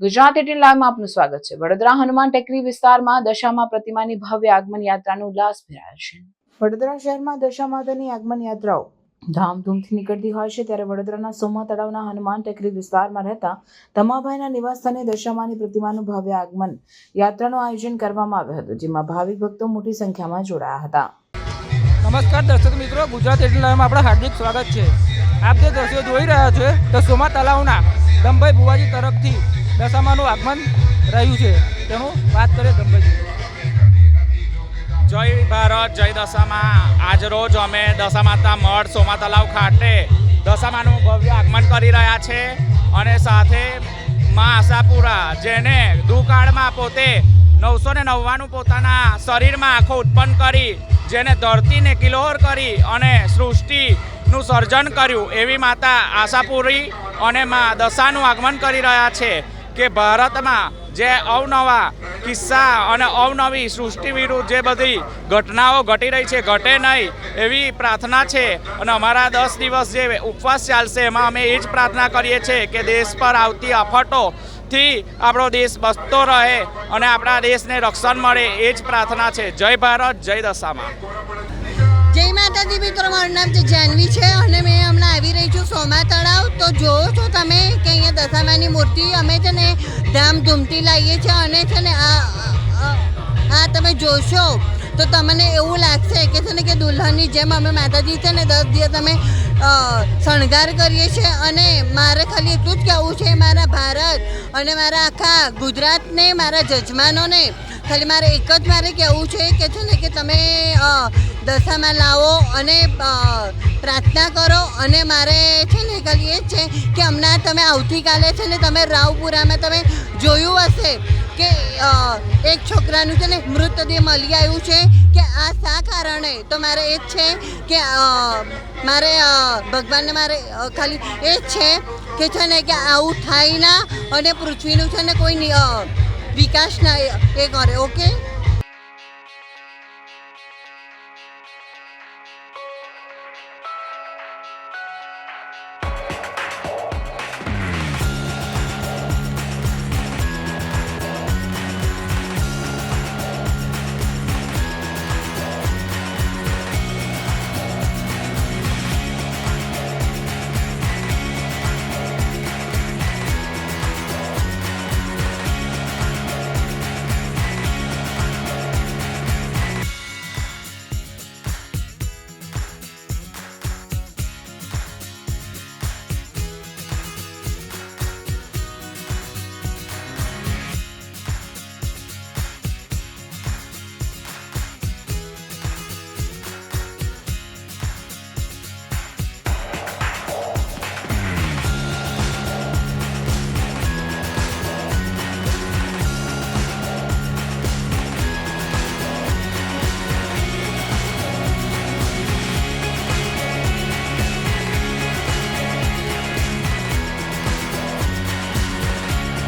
Gujarat eighteen લાઈવમાં આપનું સ્વાગત છે. વડોદરા હનુમાન ટેકરી વિસ્તારમાં દશામા પ્રતિમાની ભવ્ય આગમન યાત્રાનો ઉલ્લાસ ભરાયો છે. વડોદરા શહેરમાં દશા માતાની આગમન યાત્રાઓ ધામધૂમથી નીકળતી હોય છે ત્યારે વડોદરાના સોમા તળાવના હનુમાન ટેકરી વિસ્તારમાં રહેતા તમાભાઈના નિવાસસ્થાને દશામાની પ્રતિમાનું ભવ્ય આગમન યાત્રાનું આયોજન કરવામાં આવ્યું હતું જેમાં ભાવિક ભક્તો મોટી સંખ્યામાં જોડાયા હતા. નમસ્કાર દર્શક મિત્રો ગુજરાત એટીન લાઈવમાં આપણા હાર્દિક સ્વાગત છે. આપ જે દ્રશ્યો જોઈ રહ્યા છો તો સોમા તળાવના દમભાઈ બુવાજી તરફથી દશામાનું આગમન રહ્યું છે. તેનું વાત કરીએ દમભાઈ જય ભારત, જય દશામાં. આજરોજ અમે દશામાતા મઠ સોમા તલાવ ખાતે દશામાનું ભવ્ય આગમન કરી રહ્યા છે અને સાથે મા આશાપુરા, જેને દુકાળમાં પોતે નવસો ને નવ્વાણું પોતાના શરીરમાં આંખો ઉત્પન્ન કરી, જેને ધરતીને કિલોર કરી અને સૃષ્ટિનું સર્જન કર્યું, એવી માતા આશાપુરી અને મા દશાનું આગમન કરી રહ્યા છે. કે ભારતમાં જે અવનવા કિસ્સા અને અવનવી સૃષ્ટિ વિરુદ્ધ જે બધી ઘટનાઓ ઘટી રહી છે, ઘટે નહીં એવી પ્રાર્થના છે. અને અમારા દસ દિવસ જે ઉપવાસ ચાલશે, એમાં અમે એ જ પ્રાર્થના કરીએ છીએ કે દેશ પર આવતી આફતોથી આપણો દેશ બસતો રહે અને આપણા દેશને રક્ષણ મળે, એ જ પ્રાર્થના છે. જય ભારત, જય દશામાં. માતાજી, મિત્રો, મારું નામ છે જાનવી છે અને મેં હમણાં આવી રહી છું સોમા તળાવ. તો જોવો છો તમે કે અહીંયા દશામાની મૂર્તિ અમે છે ને ધામધૂમથી લાવીએ છીએ અને છે ને આ, આ- તમે જોશો તો તમને એવું લાગશે કે છે ને કે દુલ્હનની જેમ અમે માતાજી છે ને દસ દિવસ અમે શણગાર કરીએ છીએ અને મારે ખાલી એટલું જ કહેવું છે, મારા ભારત અને મારા આખા ગુજરાતને, મારા જજમાનોને ખાલી મારે એક જ મારે કહેવું છે કે છે ને કે તમે દશામાં લાવો અને પ્રાર્થના કરો અને મારે છે ને ખાલી એ છે કે હમણાં તમે આવતીકાલે છે ને તમે રાવપુરામાં તમે જોયું હશે કે એક છોકરાનું છે ને મૃતદેહ મળી આવ્યું છે કે આ શા કારણે? તો મારે એ જ છે કે મારે ભગવાનને મારે ખાલી એ જ છે કે છે ને કે આવું થાય ના અને પૃથ્વીનું છે ને કોઈ વિકાસ ના એ કરે, ઓકે?